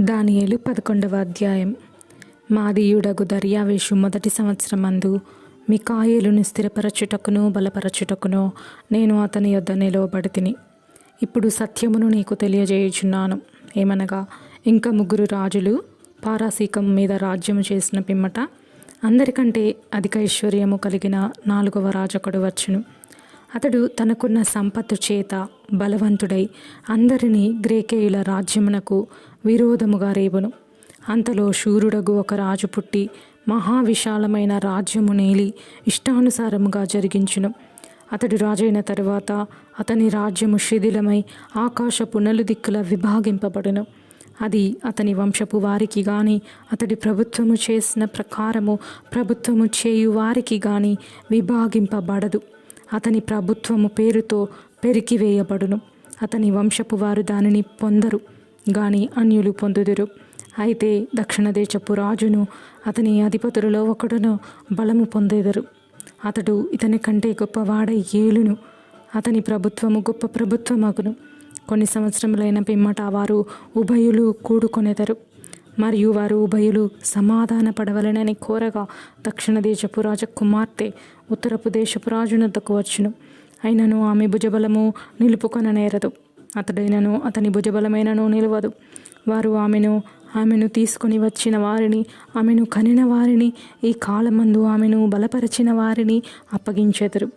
దానియేలు పదకొండవ అధ్యాయం. మాదీయుడగు దర్యావేషు మొదటి సంవత్సరమందు మికాయేలును స్థిరపరచుటకును బలపరచుటకును నేను అతని యొద్ద నిలవబడి తిని ఇప్పుడు సత్యమును నీకు తెలియజేయుచున్నాను. ఏమనగా ఇంకా ముగ్గురు రాజులు పారాసీకం మీద రాజ్యము చేసిన పిమ్మట అందరికంటే అధిక ఐశ్వర్యము కలిగిన నాలుగవ రాజొకడు వచ్చును. అతడు తనకున్న సంపత్తు చేత బలవంతుడై అందరినీ గ్రేకేయుల రాజ్యమునకు విరోధముగా రేవును. అంతలో శూరుడగు ఒక రాజు పుట్టి మహావిశాలమైన రాజ్యము నేలి ఇష్టానుసారముగా జరిగించును. అతడు రాజైన తరువాత అతని రాజ్యము శిథిలమై ఆకాశపు నలుదిక్కుల విభాగింపబడును. అది అతని వంశపు వారికి గాని అతడి ప్రభుత్వము చేసిన ప్రకారము ప్రభుత్వము చేయు వారికి గాని విభాగింపబడదు. అతని ప్రభుత్వము పేరుతో పెరికివేయబడును అతని వంశపు వారు దానిని పొందరు గాని అన్యులు పొందుదురు. అయితే దక్షిణ దేశపు రాజును అతని అధిపతులలో ఒకడును బలము పొందేదరు. అతడు ఇతని కంటే గొప్పవాడై ఏలును. అతని ప్రభుత్వము గొప్ప ప్రభుత్వమగును. కొన్ని సంవత్సరములైన పిమ్మట వారు ఉభయులు కూడుకొనెదరు. మరియు వారు ఉభయులు సమాధాన పడవలనని కోరగా దక్షిణ దేశపు రాజ కుమార్తె ఉత్తరపు దేశపు రాజునద్దకు వచ్చును. అయినను ఆమె భుజబలము నిలుపుకొననేరదు. అతడైనను అతని భుజబలమైనను నిలవదు. వారు ఆమెను ఆమెను తీసుకొని వచ్చిన వారిని ఆమెను కనిన వారిని ఈ కాలమందు ఆమెను బలపరిచిన వారిని అప్పగించెదరు.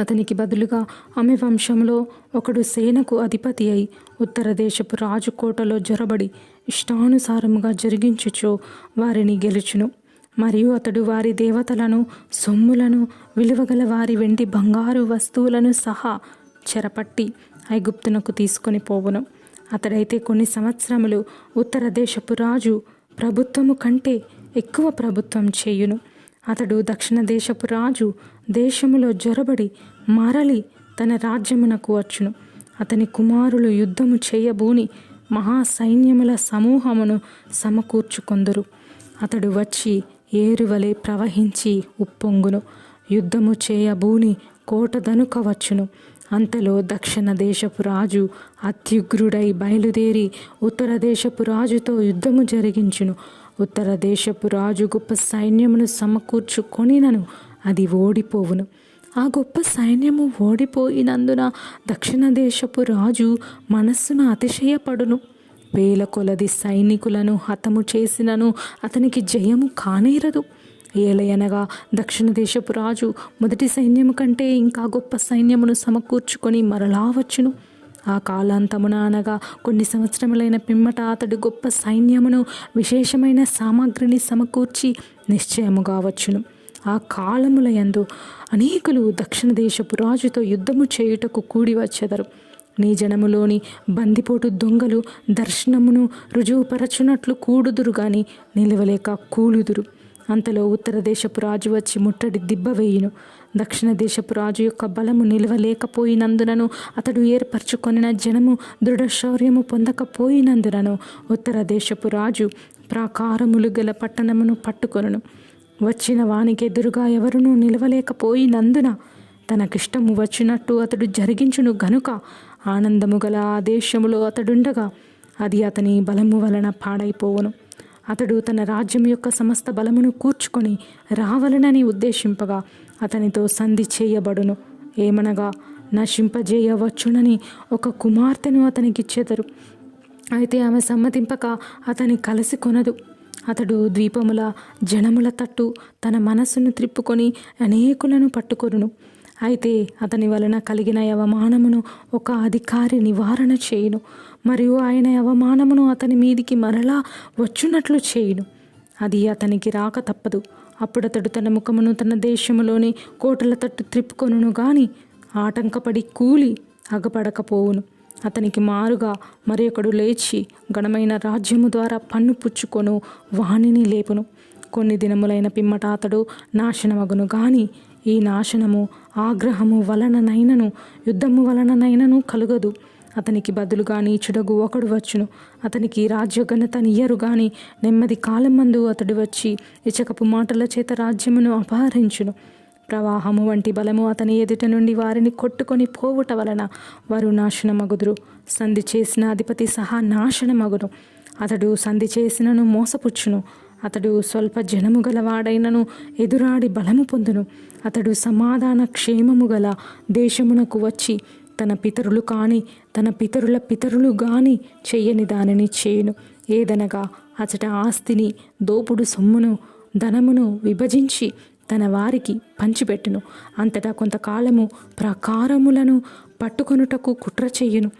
అతనికి బదులుగా ఆమె వంశంలో ఒకడు సేనకు అధిపతి అయి ఉత్తర దేశపు రాజు కోటలో జొరబడి ఇష్టానుసారముగా జరిగించుచు వారిని గెలుచును. మరియు అతడు వారి దేవతలను సొమ్ములను విలువగల వారి వెండి బంగారు వస్తువులను సహా చెరపట్టి ఐగుప్తునకు తీసుకొని పోవును. అతడైతే కొన్ని సంవత్సరములు ఉత్తర దేశపు రాజు ప్రభుత్వము కంటే ఎక్కువ ప్రభుత్వం చేయును. అతడు దక్షిణ దేశపు రాజు దేశములో జొరబడి మరలి తన రాజ్యమునకు వచ్చును. అతని కుమారులు యుద్ధము చేయబూని మహాసైన్యముల సమూహమును సమకూర్చుకొందరు. అతడు వచ్చి ఏరువలే ప్రవహించి ఉప్పొంగును. యుద్ధము చేయబూని కోటదనుక వచ్చును. అంతలో దక్షిణ దేశపు రాజు అత్యుగ్రుడై బయలుదేరి ఉత్తర దేశపు రాజుతో యుద్ధము జరిగించును. ఉత్తర దేశపు రాజు గొప్ప సైన్యమును సమకూర్చుకొనినను అది ఓడిపోవును. ఆ గొప్ప సైన్యము ఓడిపోయినందున దక్షిణ దేశపు రాజు మనస్సును అతిశయపడును. వేల కొలది సైనికులను హతము చేసినను అతనికి జయము కానేరదు. ఏలయనగా దక్షిణ దేశపు రాజు మొదటి సైన్యము కంటే ఇంకా గొప్ప సైన్యమును సమకూర్చుకొని మరలా వచ్చును. ఆ కాలాంతమున అనగా కొన్ని సంవత్సరములైన పిమ్మట అతడు గొప్ప సైన్యమును విశేషమైన సామాగ్రిని సమకూర్చి నిశ్చయముగా వచ్చును. ఆ కాలముల యందు అనేకులు దక్షిణ దేశపు రాజుతో యుద్ధము చేయుటకు కూడి వచ్చెదరు. నీ జనములోని బందిపోటు దొంగలు దర్శనమును రుజువుపరచునట్లు కూడుదురు గాని నిలవలేక కూలుదురు. అంతలో ఉత్తర దేశపు రాజు వచ్చి ముట్టడి దిబ్బ వేయును. దక్షిణ దేశపు రాజు యొక్క బలము నిలవలేకపోయినందునను అతడు ఏర్పరచుకొనిన జనము దృఢశౌర్యము పొందకపోయినందునను ఉత్తర దేశపు రాజు ప్రాకారములు గల పట్టణమును పట్టుకొనును. వచ్చిన వానికి ఎదురుగా ఎవరునూ నిలవలేకపోయినందున తనకిష్టము వచ్చినట్టు అతడు జరిగించును గనుక ఆనందము గల ఆ దేశములో అతడుండగా అది అతని బలము వలన పాడైపోవును. అతడు తన రాజ్యం యొక్క సమస్త బలమును కూర్చుకొని రావలనని ఉద్దేశింపగా అతనితో సంధి చేయబడును. ఏమనగా నశింపజేయవచ్చునని ఒక కుమార్తెను అతనికిచ్చేదరు అయితే ఆమె సమ్మతింపక అతని కలిసి కొనదు. అతడు ద్వీపముల జనముల తట్టు తన మనస్సును త్రిప్పుకొని అనేకులను పట్టుకొనును. అయితే అతని వలన కలిగిన అవమానమును ఒక అధికారి నివారణ చేయును. మరియు ఆయన అవమానమును అతని మీదికి మరలా వచ్చునట్లు చేయును. అది అతనికి రాక తప్పదు. అప్పుడతడు తన ముఖమును తన దేశములోని కోటల తట్టు త్రిప్పుకొనును గాని ఆటంకపడి కూలి అగపడకపోవును. అతనికి మారుగా మరి ఒకడు లేచి ఘనమైన రాజ్యము ద్వారా పన్ను పుచ్చుకొను వాణిని లేపును. కొన్ని దినములైన పిమ్మట అతడు నాశనమగును. గాని ఈ నాశనము ఆగ్రహము వలననైనను యుద్ధము వలననైనను కలుగదు. అతనికి బదులుగా నీచుడగు ఒకడు వచ్చును. అతనికి రాజ్యఘనత నియ్యరు. గాని నెమ్మది కాలమందు అతడు వచ్చి ఇచకపు మాటల చేత రాజ్యమును అపహరించును. ప్రవాహము వంటి బలము అతని ఎదుట నుండి వారిని కొట్టుకొని పోవుట వలన వారు నాశనమగుదురు. సంధి చేసిన అధిపతి సహా నాశనమగును. అతడు సంధి చేసినను మోసపుచ్చును. అతడు స్వల్ప జనము గలవాడైనను ఎదురాడి బలము పొందును. అతడు సమాధాన క్షేమము గల దేశమునకు వచ్చి తన పితరులు కాని తన పితరుల పితరులు గాని చెయ్యని దానిని చేయును. ఏదనగా అచట ఆస్తిని దోపుడు సొమ్మును ధనమును విభజించి తన వారికి పంచిపెట్టును. అంతటా కొంతకాలము ప్రకారములను పట్టుకొనుటకు కుట్ర చెయ్యును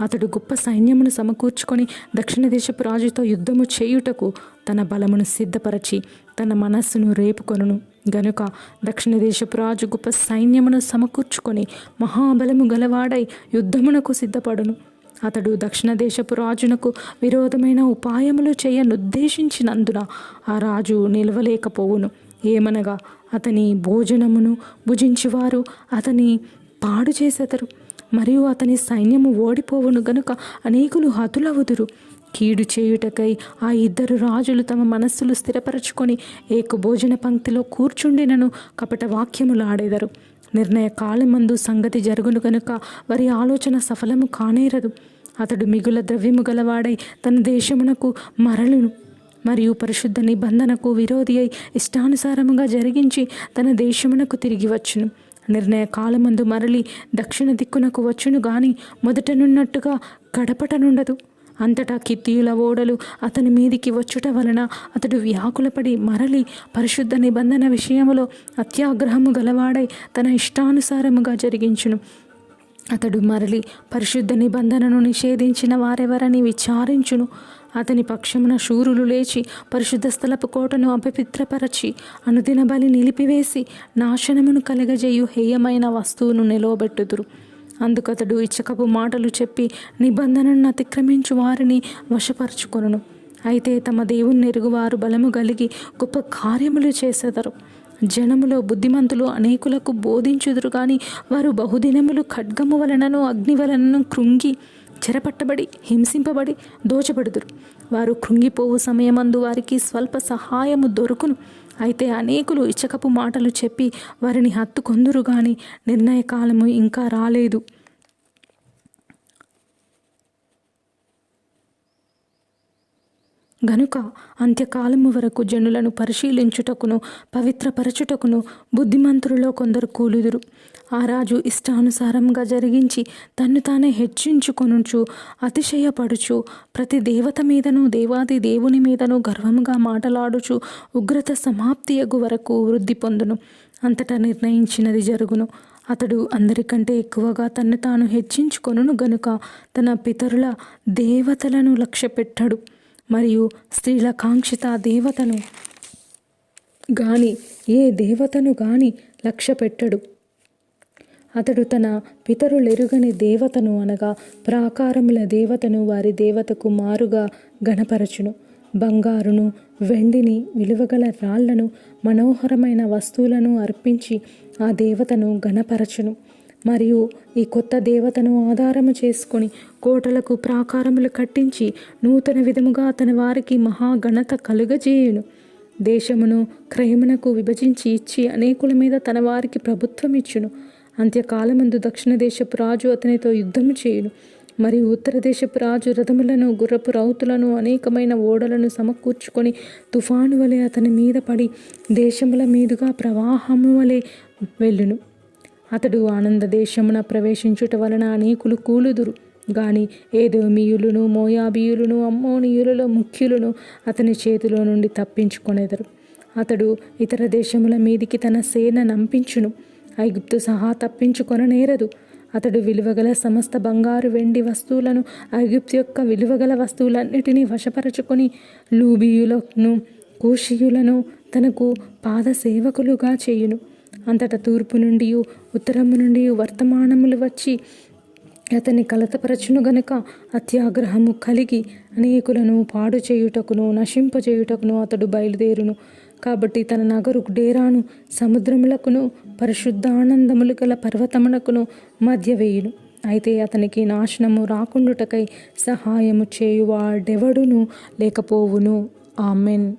అతడు గొప్ప సైన్యమును సమకూర్చుకొని దక్షిణ దేశపు రాజుతో యుద్ధము చేయుటకు తన బలమును సిద్ధపరచి తన మనస్సును రేపుకొనును. గనుక దక్షిణ దేశపు రాజు గొప్ప సైన్యమును సమకూర్చుకొని మహాబలము గలవాడై యుద్ధమునకు సిద్ధపడును. అతడు దక్షిణ దేశపు రాజునకు విరోధమైన ఉపాయములు చేయనుద్దేశించినందున ఆ రాజు నిలవలేకపోవును. ఏమనగా అతని భోజనమును భుజించువారు అతని పాడు చేసెదరు. మరియు అతని సైన్యము ఓడిపోవును గనుక అనేకులు హతులవుదురు. కీడు చేయుటకై ఆ ఇద్దరు రాజులు తమ మనస్సులు స్థిరపరచుకొని ఏక భోజన పంక్తిలో కూర్చుండినను కపట వాక్యములు ఆడేదరు. నిర్ణయ కాలమందు సంగతి జరుగును గనుక వారి ఆలోచన సఫలము కానేరదు. అతడు మిగుల ద్రవ్యము గలవాడై తన దేశమునకు మరలును. మరియు పరిశుద్ధ నిబంధనకు విరోధి అయి ఇష్టానుసారముగా జరిగించి తన దేశమునకు తిరిగి వచ్చును. నిర్ణయ కాలమందు మరలి దక్షిణ దిక్కునకు వచ్చును గాని మొదటనున్నట్టుగా గడపటనుండదు అంతటా కిత్తీయుల ఓడలు అతని మీదికి వచ్చుట వలన అతడు వ్యాకులపడి మరలి పరిశుద్ధ నిబంధన విషయంలో అత్యాగ్రహము గలవాడై తన ఇష్టానుసారముగా జరిగించును. అతడు మరలి పరిశుద్ధ నిబంధనను నిషేధించిన వారెవరని విచారించును. అతని పక్షమున శూరులు లేచి పరిశుద్ధ స్థలపు కోటను అపవిత్రపరచి అనుదిన బలి నిలిపివేసి నాశనమును కలగజేయు హేయమైన వస్తువును నిలవబెట్టుదురు. అందుకతడు ఇచ్చకపు మాటలు చెప్పి నిబంధనను అతిక్రమించు వారిని వశపరచుకొనును. అయితే తమ దేవుని ఎరుగువారు బలము కలిగి గొప్ప కార్యములు చేసేదరు. జనములో బుద్ధిమంతులు అనేకులకు బోధించుదురు కానీ వారు బహుదినములు ఖడ్గము వలనను అగ్ని వలనను కృంగి చెరపట్టబడి హింసింపబడి దోచబడుదురు. వారు కృంగిపోవు సమయమందు వారికి స్వల్ప సహాయము దొరుకును. అయితే అనేకులు ఇచ్చకపు మాటలు చెప్పి వారిని హత్తుకొందురు గాని నిర్ణయకాలము ఇంకా రాలేదు. గనుక అంత్యకాలము వరకు జనులను పరిశీలించుటకును పవిత్రపరచుటకును బుద్ధిమంతులలో కొందరు కూలుదురు. ఆ రాజు ఇష్టానుసారంగా జరిగించి తన్ను తానే హెచ్చించుకొనుచు అతిశయపడుచు ప్రతి దేవత మీదను దేవాది దేవుని మీదను గర్వంగా మాటలాడుచు ఉగ్రత సమాప్తియగు వరకు వృద్ధి పొందును. అంతటా నిర్ణయించినది జరుగును. అతడు అందరికంటే ఎక్కువగా తన్ను తాను హెచ్చించుకొనును గనుక తన పితరుల దేవతలను లక్ష్యపెట్టడు. మరియు స్త్రీల కాంక్షిత దేవతను గాని ఏ దేవతను గాని లక్ష్య పెట్టడు. అతడు తన పితరులెరుగని దేవతను అనగా ప్రాకారముల దేవతను వారి దేవతకు మారుగా గణపరచును. బంగారును వెండిని విలువగల రాళ్ళను మనోహరమైన వస్తువులను అర్పించి ఆ దేవతను గణపరచును. మరియు ఈ కొత్త దేవతను ఆధారము చేసుకొని కోటలకు ప్రాకారములు కట్టించి నూతన విధముగా తన వారికి మహాఘనత కలుగజేయును. దేశమును క్రయమునకు విభజించి ఇచ్చి అనేకుల మీద తన వారికి ప్రభుత్వం ఇచ్చును. అంత్యకాలమందు దక్షిణ దేశపు రాజు అతనితో యుద్ధము చేయును. మరియు ఉత్తర దేశపు రాజు రథములను గుర్రపు రౌతులను అనేకమైన ఓడలను సమకూర్చుకొని తుఫాను వలె అతని మీద పడి దేశముల మీదుగా ప్రవాహము వలె వెళ్ళును. అతడు ఆనంద దేశమున ప్రవేశించుట వలన అనేకులు కూలుదురు. గాని ఏదోమియులను మోయాబీయులను అమ్మోనియులలో ముఖ్యులను అతని చేతిలో నుండి తప్పించుకొనెదరు. అతడు ఇతర దేశముల మీదికి తన సేన నంపించును. ఐగుప్తు సహా తప్పించుకొననేరదు అతడు విలువగల సమస్త బంగారు వెండి వస్తువులను ఐగుప్తు యొక్క విలువగల వస్తువులన్నిటినీ వశపరచుకొని లూబీయులను కూషియులను తనకు పాద సేవకులుగా చేయును. అంతటా తూర్పు నుండి ఉత్తరము నుండి వర్తమానములు వచ్చి అతని కలతపరచును గనుక అత్యాగ్రహము కలిగి అనేకులను పాడు చేయుటకును నశింపజేయుటకును అతడు బయలుదేరును. కాబట్టి తన నగరు డేరాను సముద్రములకును పరిశుద్ధానందములు గల పర్వతములకును మధ్య వేయును. అయితే అతనికి నాశనము రాకుండుటకై సహాయము చేయువాడెవడును లేకపోవును. ఆమెన్.